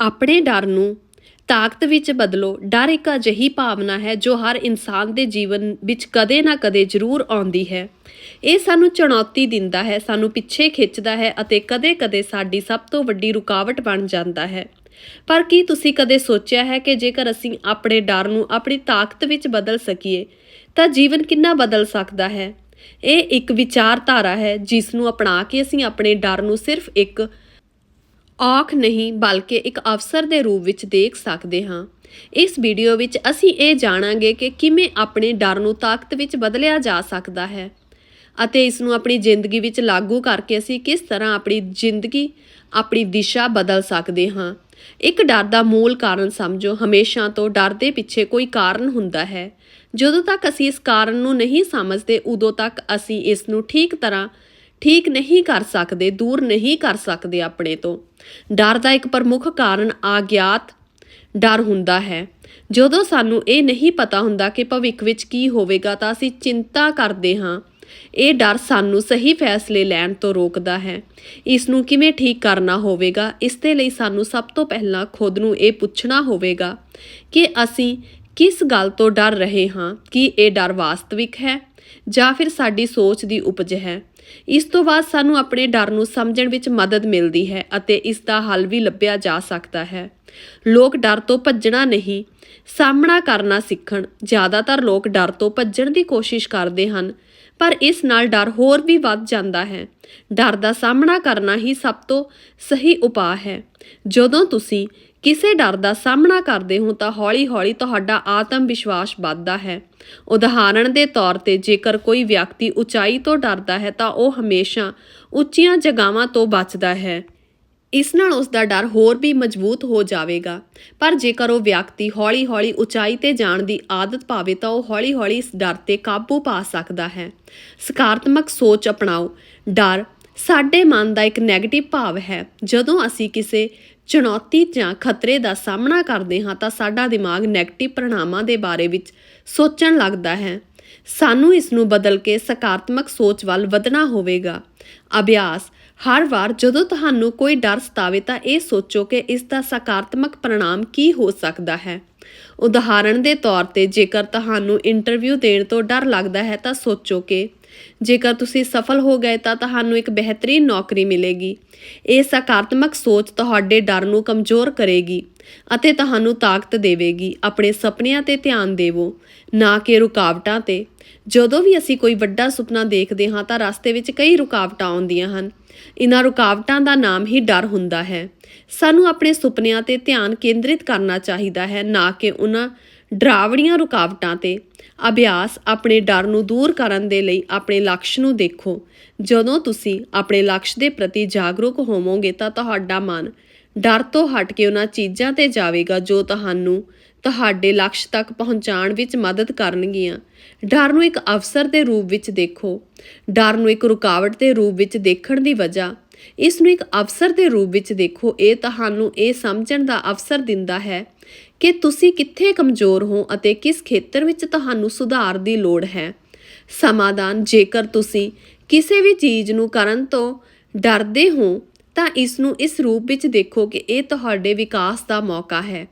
ਆਪਣੇ ਡਰ ਨੂੰ ਤਾਕਤ ਵਿੱਚ ਬਦਲੋ। ਡਰ ਇੱਕ ਅਜਿਹੀ ਭਾਵਨਾ ਹੈ ਜੋ ਹਰ ਇਨਸਾਨ ਦੇ ਜੀਵਨ ਵਿੱਚ ਕਦੇ ਨਾ ਕਦੇ ਜ਼ਰੂਰ ਆਉਂਦੀ ਹੈ। ਇਹ ਸਾਨੂੰ ਚੁਣੌਤੀ ਦਿੰਦਾ ਹੈ, ਸਾਨੂੰ ਪਿੱਛੇ ਖਿੱਚਦਾ ਹੈ ਅਤੇ ਕਦੇ-ਕਦੇ ਸਾਡੀ ਸਭ ਤੋਂ ਵੱਡੀ ਰੁਕਾਵਟ ਬਣ ਜਾਂਦਾ ਹੈ। ਪਰ ਕੀ ਤੁਸੀਂ ਕਦੇ ਸੋਚਿਆ ਹੈ ਕਿ ਜੇਕਰ ਅਸੀਂ ਆਪਣੇ ਡਰ ਨੂੰ ਆਪਣੀ ਤਾਕਤ ਵਿੱਚ ਬਦਲ ਸਕੀਏ, ਤਾਂ ਜੀਵਨ ਕਿੰਨਾ ਬਦਲ ਸਕਦਾ ਹੈ? ਇਹ ਇੱਕ ਵਿਚਾਰਧਾਰਾ ਹੈ ਜਿਸ ਨੂੰ ਅਪਣਾ ਕੇ ਅਸੀਂ ਆਪਣੇ ਡਰ ਨੂੰ ਸਿਰਫ ਇੱਕ ਔਖ ਨਹੀਂ, ਬਲਕਿ ਇੱਕ ਅਵਸਰ ਦੇ ਰੂਪ ਵਿੱਚ ਦੇਖ ਸਕਦੇ ਹਾਂ। ਇਸ ਵੀਡੀਓ ਵਿੱਚ ਅਸੀਂ ਇਹ ਜਾਣਾਂਗੇ ਕਿ ਕਿਵੇਂ ਆਪਣੇ ਡਰ ਨੂੰ ਤਾਕਤ ਵਿੱਚ ਬਦਲਿਆ ਜਾ ਸਕਦਾ ਹੈ ਅਤੇ ਇਸ ਨੂੰ ਆਪਣੀ ਜ਼ਿੰਦਗੀ ਵਿੱਚ ਲਾਗੂ ਕਰਕੇ ਅਸੀਂ ਕਿਸ ਤਰ੍ਹਾਂ ਆਪਣੀ ਜ਼ਿੰਦਗੀ, ਆਪਣੀ ਦਿਸ਼ਾ ਬਦਲ ਸਕਦੇ ਹਾਂ। ਇੱਕ ਡਰ ਦਾ ਮੂਲ ਕਾਰਨ ਸਮਝੋ, ਹਮੇਸ਼ਾ ਤੋਂ ਡਰ ਦੇ ਪਿੱਛੇ ਕੋਈ ਕਾਰਨ ਹੁੰਦਾ ਹੈ। ਜਦੋਂ ਤੱਕ ਅਸੀਂ ਇਸ ਕਾਰਨ ਨੂੰ ਨਹੀਂ ਸਮਝਦੇ, ਉਦੋਂ ਤੱਕ ਅਸੀਂ ਇਸ ਨੂੰ ਠੀਕ ਤਰ੍ਹਾਂ ਠੀਕ ਨਹੀਂ ਕਰ ਸਕਦੇ, ਦੂਰ ਨਹੀਂ ਕਰ ਸਕਦੇ ਆਪਣੇ ਤੋਂ। ਡਰ ਦਾ ਇੱਕ ਪ੍ਰਮੁੱਖ ਕਾਰਨ ਆਗਿਆਤ ਡਰ ਹੁੰਦਾ ਹੈ। ਜਦੋਂ ਸਾਨੂੰ ਇਹ ਨਹੀਂ ਪਤਾ ਹੁੰਦਾ ਕਿ ਭਵਿੱਖ ਵਿੱਚ ਕੀ ਹੋਵੇਗਾ, ਤਾਂ ਅਸੀਂ ਚਿੰਤਾ ਕਰਦੇ ਹਾਂ। ਇਹ ਡਰ ਸਾਨੂੰ ਸਹੀ ਫੈਸਲੇ ਲੈਣ ਤੋਂ ਰੋਕਦਾ ਹੈ। ਇਸ ਨੂੰ ਕਿਵੇਂ ਠੀਕ ਕਰਨਾ ਹੋਵੇਗਾ, ਇਸ ਦੇ ਲਈ ਸਾਨੂੰ ਸਭ ਤੋਂ ਪਹਿਲਾਂ ਖੁਦ ਨੂੰ ਇਹ ਪੁੱਛਣਾ ਹੋਵੇਗਾ ਕਿ ਅਸੀਂ ਕਿਸ ਗੱਲ ਤੋਂ ਡਰ ਰਹੇ ਹਾਂ ਕਿ ਇਹ ਡਰ ਵਾਸਤਵਿਕ ਹੈ ਜਾਂ ਫਿਰ ਸਾਡੀ ਸੋਚ ਦੀ ਉਪਜ ਹੈ? ਇਸ ਤੋਂ ਬਾਅਦ ਸਾਨੂੰ ਆਪਣੇ ਡਰ ਨੂੰ ਸਮਝਣ ਵਿੱਚ ਮਦਦ ਮਿਲਦੀ ਹੈ ਅਤੇ ਇਸ ਦਾ ਹੱਲ ਵੀ ਲੱਭਿਆ ਜਾ ਸਕਦਾ ਹੈ। ਲੋਕ ਡਰ ਤੋਂ ਭੱਜਣਾ ਨਹੀਂ, ਸਾਹਮਣਾ ਕਰਨਾ ਸਿੱਖਣ। ਜ਼ਿਆਦਾਤਰ ਲੋਕ ਡਰ ਤੋਂ ਭੱਜਣ ਦੀ ਕੋਸ਼ਿਸ਼ ਕਰਦੇ ਹਨ, ਪਰ ਇਸ ਨਾਲ ਡਰ ਹੋਰ ਵੀ ਵੱਧ ਜਾਂਦਾ ਹੈ। ਡਰ ਦਾ ਸਾਹਮਣਾ ਕਰਨਾ ਹੀ ਸਭ ਤੋਂ ਸਹੀ ਉਪਾਅ ਹੈ। ਜਦੋਂ ਤੁਸੀਂ ਕਿਸੇ ਡਰ ਦਾ ਸਾਹਮਣਾ ਕਰਦੇ ਹੋ ਤਾਂ ਹੌਲੀ-ਹੌਲੀ ਤੁਹਾਡਾ ਆਤਮ ਵਿਸ਼ਵਾਸ ਵੱਧਦਾ ਹੈ। ਉਦਾਹਰਣ ਦੇ ਤੌਰ ਤੇ ਜੇਕਰ ਕੋਈ ਵਿਅਕਤੀ ਉਚਾਈ ਤੋਂ ਡਰਦਾ ਹੈ ਤਾਂ ਉਹ ਹਮੇਸ਼ਾ ਉੱਚੀਆਂ ਜਗ੍ਹਾਵਾਂ ਤੋਂ ਬਚਦਾ ਹੈ। ਇਸ ਨਾਲ ਉਸ ਦਾ ਡਰ ਹੋਰ ਵੀ ਮਜ਼ਬੂਤ ਹੋ ਜਾਵੇਗਾ। ਪਰ ਜੇਕਰ ਉਹ ਵਿਅਕਤੀ ਹੌਲੀ-ਹੌਲੀ ਉਚਾਈ ਤੇ ਜਾਣ ਦੀ ਆਦਤ ਪਾਵੇ ਤਾਂ ਉਹ ਹੌਲੀ-ਹੌਲੀ ਇਸ ਡਰ ਤੇ ਕਾਬੂ ਪਾ ਸਕਦਾ ਹੈ। ਸਕਾਰਾਤਮਕ ਸੋਚ ਅਪਣਾਓ। ਡਰ ਸਾਡੇ ਮਨ ਦਾ ਇੱਕ ਨੈਗੇਟਿਵ ਭਾਵ ਹੈ। ਜਦੋਂ ਅਸੀਂ ਕਿਸੇ ਚੁਣੌਤੀ ਜਾਂ ਖਤਰੇ ਦਾ ਸਾਹਮਣਾ ਕਰਦੇ ਹਾਂ ਤਾਂ ਸਾਡਾ ਦਿਮਾਗ ਨੈਗੇਟਿਵ ਪ੍ਰਣਾਮਾਂ ਦੇ ਬਾਰੇ ਵਿੱਚ ਸੋਚਣ ਲੱਗਦਾ ਹੈ। ਸਾਨੂੰ ਇਸ ਨੂੰ ਬਦਲ ਕੇ ਸਕਾਰਾਤਮਕ ਸੋਚ ਵੱਲ ਵਧਣਾ ਹੋਵੇਗਾ। ਅਭਿਆਸ, ਹਰ ਵਾਰ ਜਦੋਂ ਤੁਹਾਨੂੰ ਕੋਈ ਡਰ ਸਤਾਵੇ ਤਾਂ ਇਹ ਸੋਚੋ ਕਿ ਇਸ ਦਾ ਸਕਾਰਾਤਮਕ ਪ੍ਰਣਾਮ ਕੀ ਹੋ ਸਕਦਾ ਹੈ। ਉਦਾਹਰਣ ਦੇ ਤੌਰ ਤੇ ਜੇਕਰ ਤੁਹਾਨੂੰ ਇੰਟਰਵਿਊ ਦੇਣ ਤੋਂ ਡਰ ਲੱਗਦਾ ਹੈ ਤਾਂ ਸੋਚੋ ਕਿ ਜੇਕਰ ਤੁਸੀਂ ਸਫਲ ਹੋ ਗਏ ਤਾਂ ਤੁਹਾਨੂੰ ਇੱਕ ਬਿਹਤਰੀਨ ਨੌਕਰੀ ਮਿਲੇਗੀ। ਇਹ ਸਕਾਰਾਤਮਕ ਸੋਚ ਤੁਹਾਡੇ ਡਰ ਨੂੰ ਕਮਜ਼ੋਰ ਕਰੇਗੀ ਅਤੇ ਤੁਹਾਨੂੰ ਤਾਕਤ ਦੇਵੇਗੀ। ਆਪਣੇ ਸੁਪਨਿਆਂ ਤੇ ਧਿਆਨ ਦੇਵੋ, ਨਾ ਕਿ ਰੁਕਾਵਟਾਂ ਤੇ। ਜਦੋਂ ਵੀ ਅਸੀਂ ਕੋਈ ਵੱਡਾ ਸੁਪਨਾ ਦੇਖਦੇ ਹਾਂ ਤਾਂ ਰਸਤੇ ਵਿੱਚ ਕਈ ਰੁਕਾਵਟਾਂ ਆਉਂਦੀਆਂ ਹਨ। ਇਨ੍ਹਾਂ ਰੁਕਾਵਟਾਂ ਦਾ ਨਾਮ ਹੀ ਡਰ ਹੁੰਦਾ ਹੈ। ਸਾਨੂੰ ਆਪਣੇ ਸੁਪਨਿਆਂ ਤੇ ਧਿਆਨ ਕੇਂਦਰਿਤ ਕਰਨਾ ਚਾਹੀਦਾ ਹੈ, ਨਾ ਕਿ ਉਹਨਾਂ ਡਰਾਵੜੀਆਂ ਰੁਕਾਵਟਾਂ ਤੇ ਅਭਿਆਸ ਆਪਣੇ ਡਰ ਨੂੰ ਦੂਰ ਕਰਨ ਦੇ ਲਈ ਆਪਣੇ ਲਕਸ਼ ਨੂੰ ਦੇਖੋ। ਜਦੋਂ ਤੁਸੀਂ ਆਪਣੇ ਲਕਸ਼ ਦੇ ਪ੍ਰਤੀ ਜਾਗਰੂਕ ਹੋਵੋਗੇ ਤਾਂ ਤੁਹਾਡਾ ਮਨ ਡਰ ਤੋਂ ਹਟ ਕੇ ਉਹਨਾਂ ਚੀਜ਼ਾਂ ਤੇ ਜਾਵੇਗਾ ਜੋ ਤੁਹਾਨੂੰ ਤੁਹਾਡੇ ਲਕਸ਼ ਤੱਕ ਪਹੁੰਚਾਉਣ ਵਿੱਚ ਮਦਦ ਕਰਨਗੀਆਂ। ਡਰ ਨੂੰ ਇੱਕ ਅਵਸਰ ਦੇ ਰੂਪ ਵਿੱਚ ਦੇਖੋ। ਡਰ ਨੂੰ ਇੱਕ ਰੁਕਾਵਟ ਦੇ ਰੂਪ ਵਿੱਚ ਦੇਖਣ ਦੀ ਵਜ੍ਹਾ। ਇਸ ਨੂੰ ਇੱਕ ਅਵਸਰ ਦੇ ਰੂਪ ਵਿੱਚ ਦੇਖੋ। ਇਹ ਤੁਹਾਨੂੰ ਇਹ ਸਮਝਣ ਦਾ ਅਵਸਰ ਦਿੰਦਾ ਹੈ ਕਿ ਤੁਸੀਂ ਕਿੱਥੇ ਕਮਜ਼ੋਰ ਹੋ ਅਤੇ ਕਿਸ ਖੇਤਰ ਵਿੱਚ ਤੁਹਾਨੂੰ ਸੁਧਾਰ ਦੀ ਲੋੜ ਹੈ। ਸਮਾਧਾਨ, ਜੇਕਰ ਤੁਸੀਂ ਕਿਸੇ ਵੀ ਚੀਜ਼ ਨੂੰ ਕਰਨ ਤੋਂ ਡਰਦੇ ਹੋ, ਤਾਂ ਇਸ ਨੂੰ ਇਸ ਰੂਪ ਵਿੱਚ ਦੇਖੋ ਕਿ ਇਹ ਤੁਹਾਡੇ ਵਿਕਾਸ ਦਾ ਮੌਕਾ ਹੈ।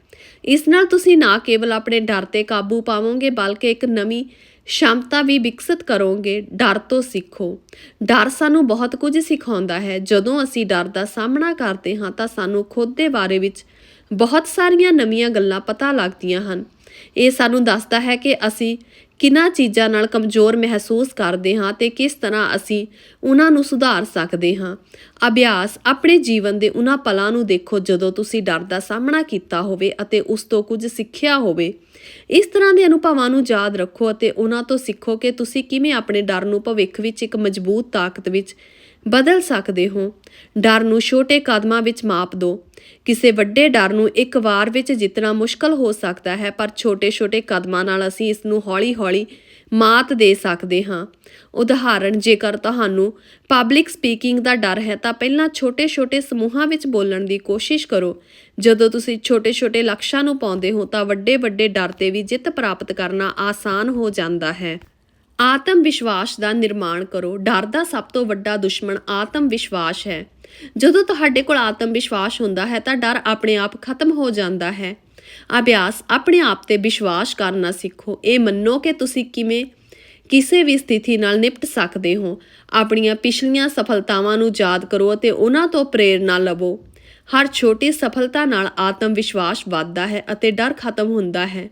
ਇਸ ਨਾਲ ਤੁਸੀਂ ਨਾ ਕੇਵਲ ਆਪਣੇ ਡਰ ਤੇ ਕਾਬੂ ਪਾਵੋਗੇ, ਬਲਕਿ ਇੱਕ ਨਵੀਂ ਸ਼ਮਤਾ ਵੀ ਵਿਕਸਿਤ ਕਰੋਗੇ। ਡਰ ਤੋਂ ਸਿੱਖੋ। ਡਰ ਸਾਨੂੰ ਬਹੁਤ ਕੁਝ ਸਿਖਾਉਂਦਾ ਹੈ। ਜਦੋਂ ਅਸੀਂ ਡਰ ਦਾ ਸਾਹਮਣਾ ਕਰਦੇ ਹਾਂ, ਤਾਂ ਸਾਨੂੰ ਖੁਦ ਦੇ ਬਾਰੇ ਵਿੱਚ ਬਹੁਤ ਸਾਰੀਆਂ ਨਵੀਆਂ ਗੱਲਾਂ ਪਤਾ ਲੱਗਦੀਆਂ ਹਨ। ਇਹ ਸਾਨੂੰ ਦੱਸਦਾ ਹੈ ਕਿ ਅਸੀਂ ਕਿੰਨਾ ਚੀਜ਼ਾਂ ਨਾਲ ਕਮਜ਼ੋਰ ਮਹਿਸੂਸ ਕਰਦੇ ਹਾਂ ਤੇ ਕਿਸ ਤਰ੍ਹਾਂ ਅਸੀਂ ਉਹਨਾਂ ਨੂੰ ਸੁਧਾਰ ਸਕਦੇ ਹਾਂ। ਅਭਿਆਸ ਆਪਣੇ ਜੀਵਨ ਦੇ ਉਹਨਾਂ ਪਲਾਂ ਨੂੰ ਦੇਖੋ ਜਦੋਂ ਤੁਸੀਂ ਡਰ ਦਾ ਸਾਹਮਣਾ ਕੀਤਾ ਹੋਵੇ ਅਤੇ ਉਸ ਤੋਂ ਕੁਝ ਸਿੱਖਿਆ ਹੋਵੇ, ਇਸ ਤਰ੍ਹਾਂ ਦੇ ਅਨੁਭਵਾਂ ਨੂੰ ਯਾਦ ਰੱਖੋ ਅਤੇ ਉਹਨਾਂ ਤੋਂ ਸਿੱਖੋ ਕਿ ਤੁਸੀਂ ਕਿਵੇਂ ਆਪਣੇ ਡਰ ਨੂੰ ਭਵਿੱਖ ਵਿੱਚ ਇੱਕ ਮਜ਼ਬੂਤ ਤਾਕਤ ਵਿੱਚ ਬਦਲ ਸਕਦੇ ਹੋ। ਡਰ ਨੂੰ ਛੋਟੇ ਕਦਮਾਂ ਵਿੱਚ ਮਾਪ ਦਿਓ ਕਿਸੇ ਵੱਡੇ ਡਰ ਨੂੰ ਇੱਕ ਵਾਰ ਵਿੱਚ ਜਿੱਤਣਾ ਮੁਸ਼ਕਲ ਹੋ ਸਕਦਾ ਹੈ, ਪਰ ਛੋਟੇ-ਛੋਟੇ ਕਦਮਾਂ ਨਾਲ ਅਸੀਂ ਇਸ ਨੂੰ ਹੌਲੀ-ਹੌਲੀ ਮਾਤ ਦੇ ਸਕਦੇ ਹਾਂ। ਉਦਾਹਰਣ, ਜੇਕਰ ਤੁਹਾਨੂੰ ਪਬਲਿਕ ਸਪੀਕਿੰਗ ਦਾ ਡਰ ਹੈ, ਤਾਂ ਪਹਿਲਾਂ ਛੋਟੇ-ਛੋਟੇ ਸਮੂਹਾਂ ਵਿੱਚ ਬੋਲਣ ਦੀ ਕੋਸ਼ਿਸ਼ ਕਰੋ। ਜਦੋਂ ਤੁਸੀਂ ਛੋਟੇ-ਛੋਟੇ ਲਕਸ਼ਾਂ ਨੂੰ ਪਾਉਂਦੇ ਹੋ, ਤਾਂ ਵੱਡੇ-ਵੱਡੇ ਡਰ ਤੇ ਵੀ ਜਿੱਤ ਪ੍ਰਾਪਤ ਕਰਨਾ ਆਸਾਨ ਹੋ ਜਾਂਦਾ ਹੈ। ਆਤਮ ਵਿਸ਼ਵਾਸ ਦਾ ਨਿਰਮਾਣ ਕਰੋ। ਡਰ ਦਾ ਸਭ ਤੋਂ ਵੱਡਾ ਦੁਸ਼ਮਣ ਆਤਮ ਵਿਸ਼ਵਾਸ ਹੈ। ਜਦੋਂ ਤੁਹਾਡੇ ਕੋਲ ਆਤਮ ਵਿਸ਼ਵਾਸ ਹੁੰਦਾ ਹੈ, ਤਾਂ ਡਰ ਆਪਣੇ ਆਪ ਖਤਮ ਹੋ ਜਾਂਦਾ ਹੈ। ਅਭਿਆਸ ਆਪਣੇ ਆਪ ਤੇ ਵਿਸ਼ਵਾਸ ਕਰਨਾ ਸਿੱਖੋ। ਇਹ ਮੰਨੋ ਕਿ ਤੁਸੀਂ ਕਿਵੇਂ ਕਿਸੇ ਵੀ ਸਥਿਤੀ ਨਾਲ ਨਿਪਟ ਸਕਦੇ ਹੋ। ਆਪਣੀਆਂ ਪਿਛਲੀਆਂ ਸਫਲਤਾਵਾਂ ਨੂੰ ਯਾਦ ਕਰੋ ਅਤੇ ਉਹਨਾਂ ਤੋਂ ਪ੍ਰੇਰਣਾ ਲਵੋ। ਹਰ ਛੋਟੀ ਸਫਲਤਾ ਨਾਲ ਆਤਮ ਵਿਸ਼ਵਾਸ ਵੱਧਦਾ ਹੈ ਅਤੇ ਡਰ ਖਤਮ ਹੁੰਦਾ ਹੈ।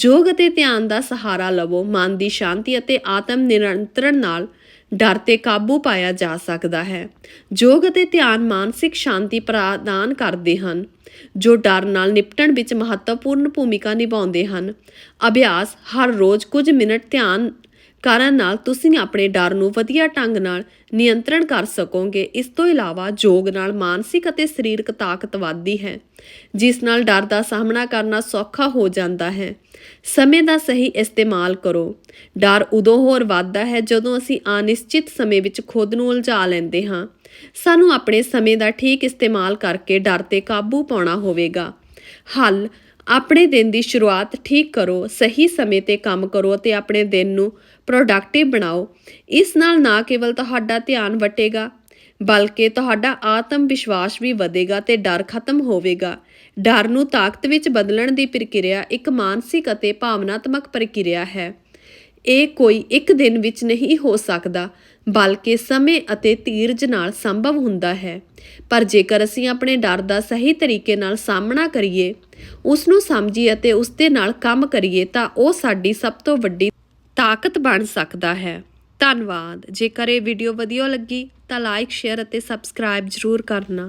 ਯੋਗ ਅਤੇ ਧਿਆਨ ਦਾ ਸਹਾਰਾ ਲਵੋ। ਮਨ ਦੀ ਸ਼ਾਂਤੀ ਅਤੇ ਆਤਮ ਨਿਰੰਤਰਣ ਨਾਲ ਡਰ ਤੇ ਕਾਬੂ ਪਾਇਆ ਜਾ ਸਕਦਾ ਹੈ। ਯੋਗ ਅਤੇ ਧਿਆਨ ਮਾਨਸਿਕ ਸ਼ਾਂਤੀ ਪ੍ਰਦਾਨ ਕਰਦੇ ਹਨ, ਜੋ ਡਰ ਨਾਲ ਨਿਪਟਣ ਵਿੱਚ ਮਹੱਤਵਪੂਰਨ ਭੂਮਿਕਾ ਨਿਭਾਉਂਦੇ ਹਨ। ਅਭਿਆਸ ਹਰ ਰੋਜ਼ ਕੁਝ ਮਿੰਟ ਧਿਆਨ ਕਰਨ ਨਾਲ ਤੁਸੀਂ ਆਪਣੇ ਡਰ ਨੂੰ ਵਧੀਆ ਢੰਗ ਨਾਲ ਨਿਯੰਤਰਣ ਕਰ ਸਕੋਗੇ। ਇਸ ਤੋਂ ਇਲਾਵਾ ਯੋਗ ਨਾਲ ਮਾਨਸਿਕ ਅਤੇ ਸਰੀਰਕ ਤਾਕਤ ਵੱਧਦੀ ਹੈ, ਜਿਸ ਨਾਲ ਡਰ ਦਾ ਸਾਹਮਣਾ ਕਰਨਾ ਸੌਖਾ ਹੋ ਜਾਂਦਾ ਹੈ। ਸਮੇਂ ਦਾ ਸਹੀ ਇਸਤੇਮਾਲ ਕਰੋ। ਡਰ ਉਦੋਂ ਹੋਰ ਵੱਧਦਾ ਹੈ ਜਦੋਂ ਅਸੀਂ ਅਨਿਸ਼ਚਿਤ ਸਮੇਂ ਵਿੱਚ ਖੁਦ ਨੂੰ ਉਲਝਾ ਲੈਂਦੇ ਹਾਂ। ਸਾਨੂੰ ਆਪਣੇ ਸਮੇਂ ਦਾ ਠੀਕ ਇਸਤੇਮਾਲ ਕਰਕੇ ਡਰ ਤੇ ਕਾਬੂ ਪਾਉਣਾ ਹੋਵੇਗਾ। ਹੱਲ ਆਪਣੇ ਦਿਨ ਦੀ ਸ਼ੁਰੂਆਤ ਠੀਕ ਕਰੋ, ਸਹੀ ਸਮੇਂ ਤੇ ਕੰਮ ਕਰੋ ਅਤੇ ਆਪਣੇ ਦਿਨ ਨੂੰ ਪ੍ਰੋਡਕਟਿਵ ਬਣਾਓ। ਇਸ ਨਾਲ ਨਾ ਕੇਵਲ ਤੁਹਾਡਾ ਧਿਆਨ ਵਟੇਗਾ, ਬਲਕਿ ਤੁਹਾਡਾ ਆਤਮ ਵਿਸ਼ਵਾਸ ਵੀ ਵਧੇਗਾ ਤੇ ਡਰ ਖਤਮ ਹੋਵੇਗਾ। ਡਰ ਨੂੰ ਤਾਕਤ ਵਿੱਚ ਬਦਲਣ ਦੀ ਪ੍ਰਕਿਰਿਆ ਇੱਕ ਮਾਨਸਿਕ ਅਤੇ ਭਾਵਨਾਤਮਕ ਪ੍ਰਕਿਰਿਆ ਹੈ। ਇਹ ਕੋਈ ਇੱਕ ਦਿਨ ਵਿੱਚ ਨਹੀਂ ਹੋ ਸਕਦਾ। ਬਲਕਿ ਸਮੇਂ ਅਤੇ ਧੀਰਜ ਨਾਲ ਸੰਭਵ ਹੁੰਦਾ ਹੈ। ਪਰ ਜੇਕਰ ਅਸੀਂ ਆਪਣੇ ਡਰ ਦਾ ਸਹੀ ਤਰੀਕੇ ਨਾਲ ਸਾਹਮਣਾ ਕਰੀਏ ਉਸ ਨੂੰ ਸਮਝੀਏ ਅਤੇ ਉਸ ਦੇ ਨਾਲ ਕੰਮ ਕਰੀਏ ਤਾਂ ਉਹ ਸਾਡੀ ਸਭ ਤੋਂ ਵੱਡੀ ਤਾਕਤ ਬਣ ਸਕਦਾ ਹੈ। ਧੰਨਵਾਦ। ਜੇਕਰ ਇਹ ਵੀਡੀਓ ਵਧੀਆ ਲੱਗੀ ਤਾਂ ਲਾਈਕ ਸ਼ੇਅਰ ਅਤੇ ਸਬਸਕ੍ਰਾਈਬ ਜ਼ਰੂਰ ਕਰਨਾ।